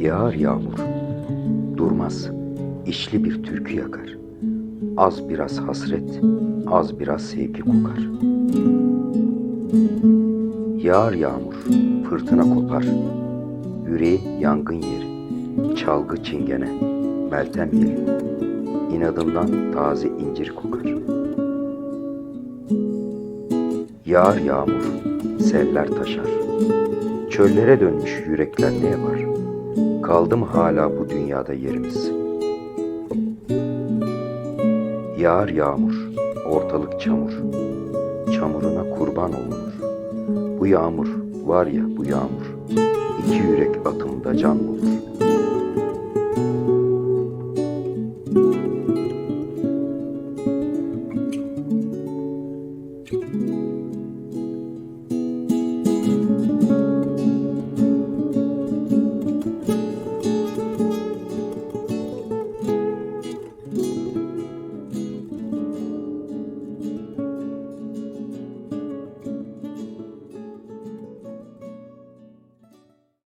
Yağar yağmur, durmaz, işli bir türkü yakar. Az biraz hasret, az biraz sevgi kokar. Yağar yağmur, fırtına kopar. Yüreği yangın yeri, çalgı çingene, meltem yeri. İnadından taze incir kokar.'' Yağar yağmur, seller taşar. Çöllere dönmüş yürekler ne yapar? Kaldı mı hala bu dünyada yerimiz? Yağar yağmur, ortalık çamur. Çamuruna kurban olunur. Bu yağmur, var ya bu yağmur. iki yürek atımda can bulur.